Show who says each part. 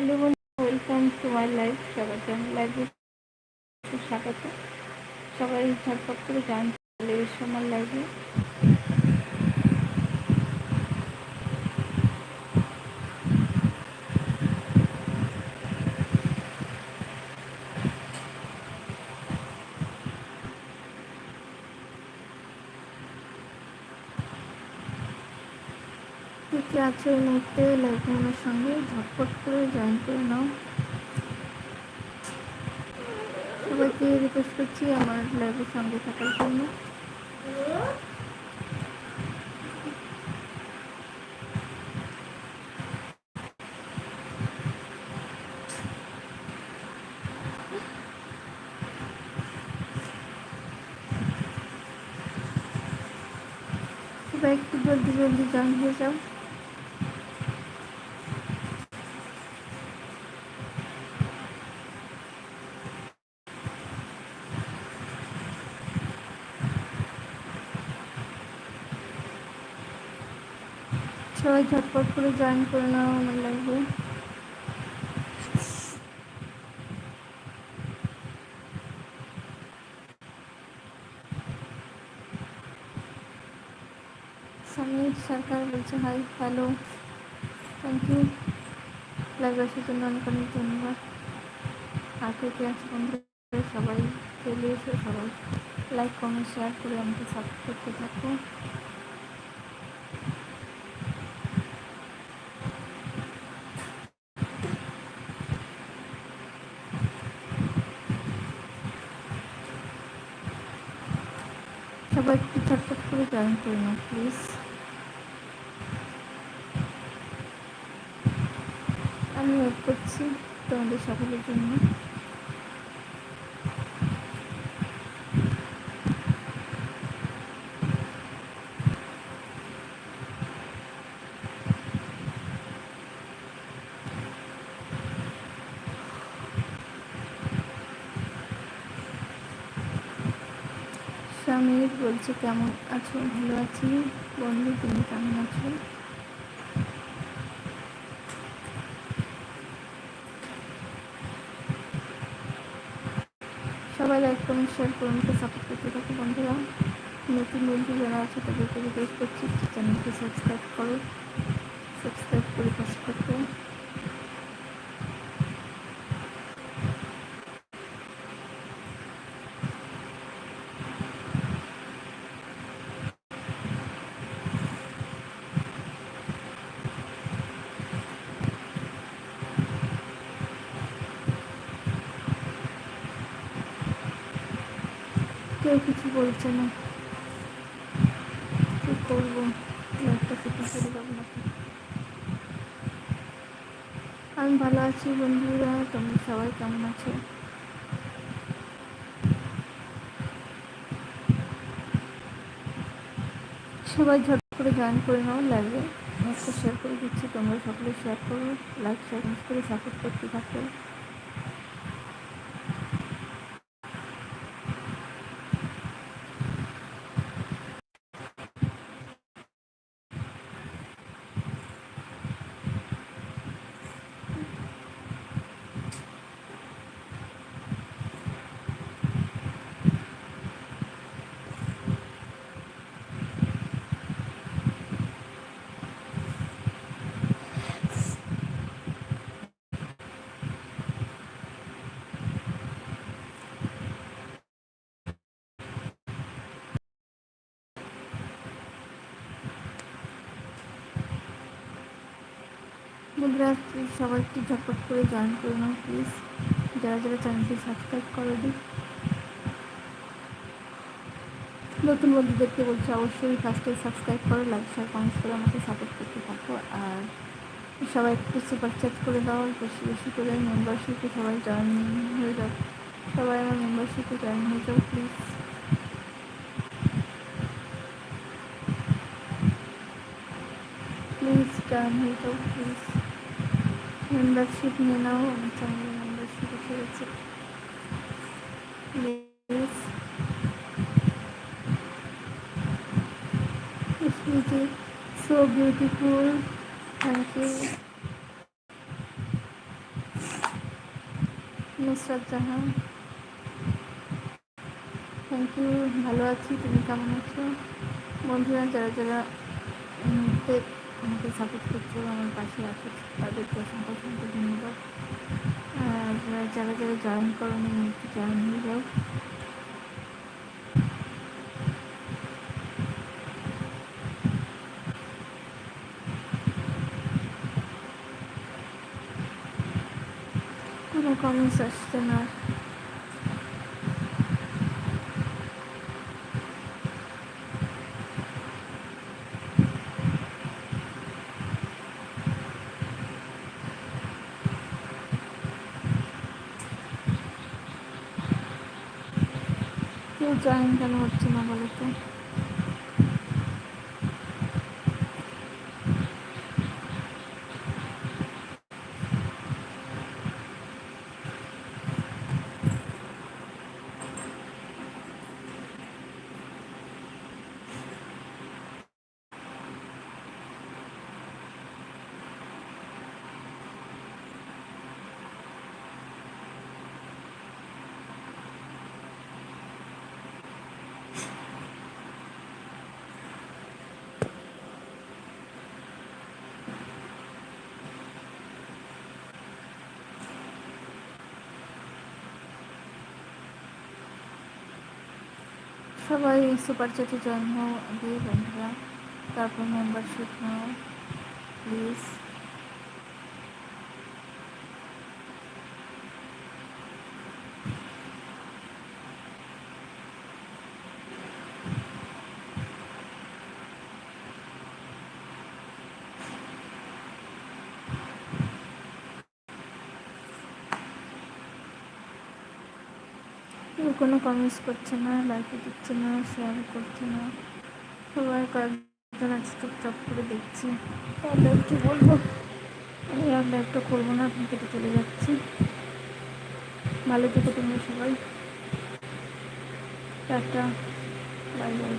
Speaker 1: Hello বন্ধু welcome to my life স্বাগত লাইভে স্বাগত সবাই ঝটপট করে জান চলে এসো আমার লাইভে কে আছে এই মুহূর্তে? সঙ্গে ঝটপট করে জয়েন করে নাও। সবাইকে রিকোয়েস্ট করছি আমার লাইভের সঙ্গে থাকার জন্য। একটু জলদি জলদি জয়েন হয়ে যাও। সবাই ঝটপট করে জয়েন করে নাও আমার লাগবে সমীর সরকার বলছে hi hello thank you live আসার জন্য অনেক অনেক ধন্যবাদ। আর কে কে আছে বন্ধুরা, সবাই চলে এসে, সবাই লাইক কমেন্ট শেয়ার করে আমাকে সাপোর্ট করতে থাকো। সবাই একটু চটপট করে জয়েন করে নাও প্লিজ আমি ওয়েট করছি তোমাদের সকলের জন্য। সমীর বলছে, কেমন আছো? ভালো আছি। বন্ধু, তুমি কেমন আছো? সবাই লাইক কমেন্ট শেয়ার করে আমাকে সাপোর্ট করতে থাকো বন্ধুরা। নতুন বন্ধু যারা আছে, তাদেরকে রিকোয়েস্ট করছি চ্যানেলকে সাবস্ক্রাইব করো। সাবস্ক্রাইব করে পাশে থাকো। কেউ কিছু বলছে না। কি করব? আমি ভালো আছি বন্ধুরা, তোমরা সবাই কেমন আছো? সবাই ঝট করে জয়েন করে নাও একটা শেয়ার করে দিচ্ছি, তোমরা সকলে শেয়ার করো লাইক শেয়ার করে সাপোর্ট করতে থাকো। বন্ধুরা প্লিজ সবাই একটু ঝটপট করে জয়েন করে নাও প্লিজ যারা যারা চ্যানেলটি সাবস্ক্রাইব করে দিই নতুন বন্ধুদেরকে বলছি অবশ্যই ফার্স্টে সাবস্ক্রাইব করো লাইক শেয়ার কমেন্টস করে আমাকে সাপোর্ট করতে থাকো। আর সবাই একটু সুপার চ্যাট করে দাও, বেশি বেশি করে মেম্বারশিপে সবাই জয়েন হয়ে যাও। সবাই আমার মেম্বারশিপে জয়েন হয়ে যাও প্লিজ প্লিজ জয়েন হয়ে যাও প্লিজ মেম্বারশিপ নিয়ে নাও আমার চ্যানেলে মেম্বারশিপ এসে গেছে please Sweetie, so beautiful. Thank you. Nusrat Jahan thank you ভালো আছি তুমি কেমন আছো বন্ধুরা যারা যারা এই মুহূর্তে আমাকে সাপোর্ট করছ আমার পাশে আছো তাদেরকে অসংখ্য অসংখ্য ধন্যবাদ। আর যারা যারা জয়েন করো মুহূর্তে জয়েন হয়ে যাও। কোনো কমেন্টস আসছে না। কেউ জয়েন কেন হচ্ছে না বলো সবাই সুপার চ্যাটে জয়েন হও দিয়ে বন্ধুরা তারপর মেম্বারশিপ নাও প্লিজ কেউ কোনো কমেন্টস করছে না লাইক দিচ্ছে না শেয়ার করছে না। সবাই কয়েকজন আছে চুপচাপ করে দেখছে। তাহলে কি বলব? আমি আর লাইভটা করব না আপনি কেটে চলে যাচ্ছি। ভালো থেকো তুমি সবাই। Tata bye bye